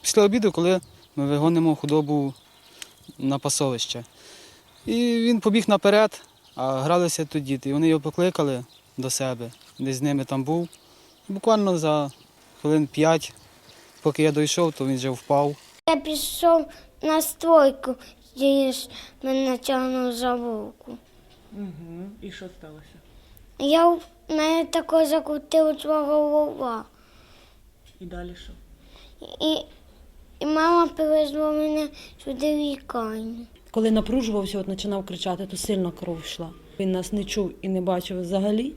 після обіду, коли ми вигонимо худобу на пасовище. І він побіг наперед, а гралися тут діти. І вони його покликали до себе, десь з ними там був. Буквально за хвилин п'ять, поки я дійшов, то він вже впав. Я пішов на стройку, і ж мене тягнув за руку. Угу. І що сталося? Я в мене тако закрутила голова. І далі що? І, і мама привезла мене сюди в. Коли напружувався, от починав кричати, то сильно кров йшла. Він нас не чув і не бачив взагалі.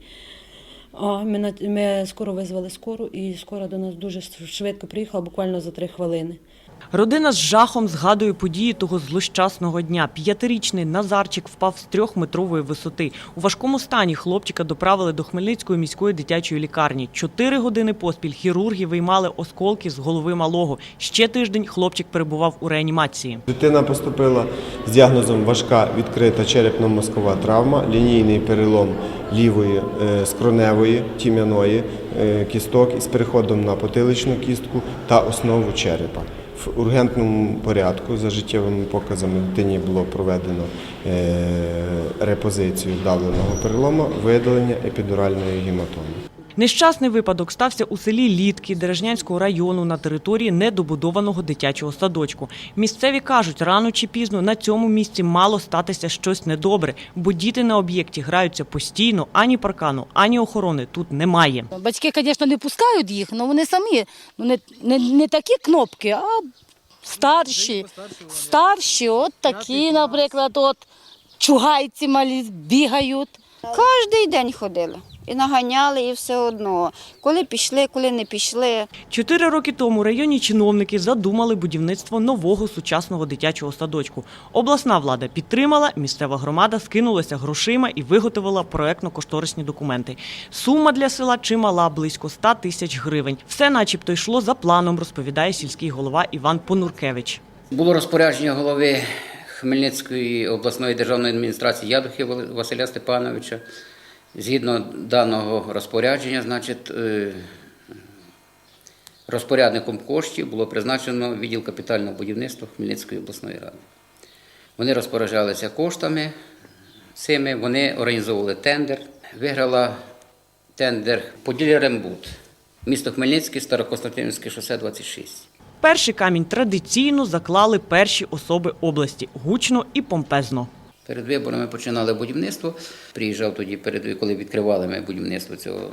А ми, ми скоро визвали скору, і скоро до нас дуже швидко приїхала, буквально за три хвилини. Родина з жахом згадує події того злощасного дня. П'ятирічний Назарчик впав з трьохметрової висоти. У важкому стані хлопчика доправили до Хмельницької міської дитячої лікарні. Чотири години поспіль хірурги виймали осколки з голови малого. Ще тиждень хлопчик перебував у реанімації. Дитина поступила з діагнозом важка відкрита черепно-мозкова травма, лінійний перелом лівої е, скроневої тім'яної е, кісток із переходом на потиличну кістку та основу черепа. В ургентному порядку за життєвими показами дитині було проведено е, репозицію вдавленого перелому, видалення епідуральної гематоми. Нещасний випадок стався у селі Літки Дережнянського району на території недобудованого дитячого садочку. Місцеві кажуть, рано чи пізно на цьому місці мало статися щось недобре, бо діти на об'єкті граються постійно, ані паркану, ані охорони тут немає. Батьки, звісно, не пускають їх, але вони самі ну, не, не, не такі кнопки, а старші. Старші, от такі, наприклад, от чугайці малі бігають. Кожний день ходили. І наганяли, і все одно. Коли пішли, коли не пішли. Чотири роки тому районні чиновники задумали будівництво нового сучасного дитячого садочку. Обласна влада підтримала, місцева громада скинулася грошима і виготовила проектно-кошторисні документи. Сума для села чимала близько 100 тисяч гривень. Все, начебто, йшло за планом, розповідає сільський голова Іван Понуркевич. Було розпорядження голови Хмельницької обласної державної адміністрації Ядухи Василя Степановича. Згідно даного розпорядження, значить, е, розпорядником коштів було призначено відділ капітального будівництва Хмельницької обласної ради. Вони розпоряджалися коштами цими, вони організовували тендер. Виграла тендер Поділля Рембут, місто Хмельницький, Старокостянтинівське шосе 26. Перший камінь традиційно заклали перші особи області гучно і помпезно. Перед виборами починали будівництво. Приїжджав тоді, перед, коли відкривали ми будівництво цього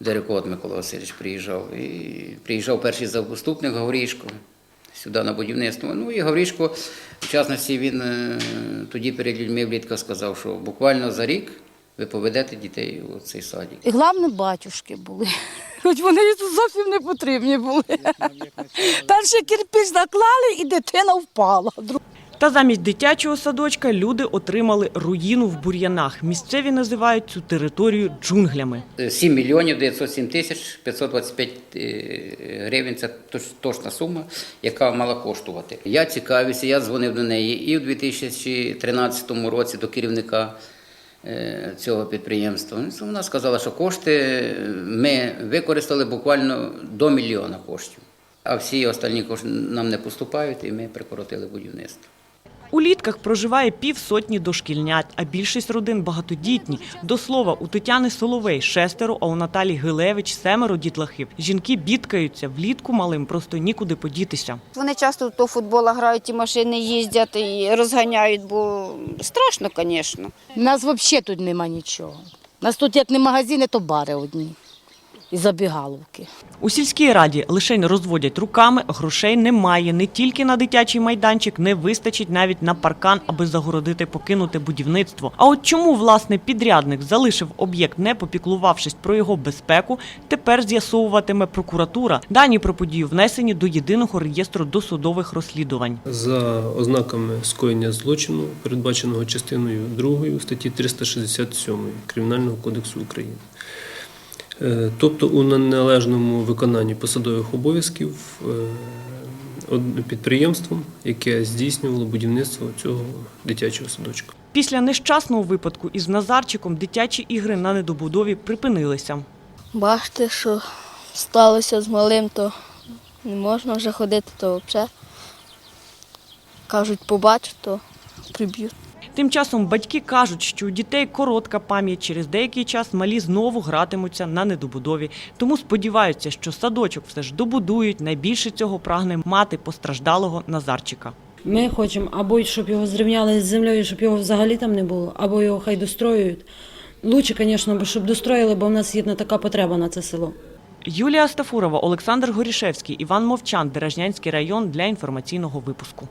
Дерекот Микола Васильович приїжджав. І приїжджав перший заступник Гаврішко сюди на будівництво. Ну і Гаврішко, в частності, він е, тоді перед людьми влітка сказав, що буквально за рік ви поведете дітей у цей садик. І головне, батюшки були. Хоч вони зовсім не потрібні були. Перший кирпич заклали і дитина впала. Та замість дитячого садочка люди отримали руїну в бур'янах. Місцеві називають цю територію джунглями. 7 мільйонів 907 тисяч 525 е, гривень. Це точна сума, яка мала коштувати. Я цікавився, я дзвонив до неї і в 2013 році до керівника е, цього підприємства. Ну, Вона сказала, що кошти ми використали буквально до мільйона коштів. А всі остальні кошти нам не поступають, і ми прикоротили будівництво. У літках проживає півсотні дошкільнят, а більшість родин багатодітні. До слова, у Тетяни Соловей шестеро, а у Наталі Гилевич семеро дітлахів. Жінки бідкаються, влітку малим просто нікуди подітися. Вони часто то футбола грають, ті машини їздять і розганяють, бо страшно, звісно. У нас взагалі тут нема нічого. У нас тут як не магазини, то бари одні. І забігаловки. У сільській раді лише розводять руками, грошей немає. Не тільки на дитячий майданчик не вистачить навіть на паркан, аби загородити покинуте будівництво. А от чому власне підрядник залишив об'єкт, не попіклувавшись про його безпеку, тепер з'ясовуватиме прокуратура. Дані про подію внесені до єдиного реєстру досудових розслідувань. за ознаками скоєння злочину, передбаченого частиною 2 статті 367 Кримінального кодексу України. Е, Тобто у неналежному виконанні посадових обов'язків е, підприємством, яке здійснювало будівництво цього дитячого садочка. Після нещасного випадку із Назарчиком дитячі ігри на недобудові припинилися. Бачите, що сталося з малим, то Не можна вже ходити, то взагалі. Кажуть, побачу, то приб'ють. Тим часом батьки кажуть, що у дітей коротка пам'ять. Через деякий час малі знову гратимуться на недобудові. Тому сподіваються, що садочок все ж добудують. Найбільше цього прагне мати постраждалого Назарчика. Ми хочемо або щоб його зрівняли з землею, щоб його взагалі там не було, або його хай достроюють. Лучше, звісно, щоб достроїли, бо в нас є така потреба на це село. Юлія Стафурова, Олександр Горішевський, Іван Мовчан, Деражнянський район для інформаційного випуску.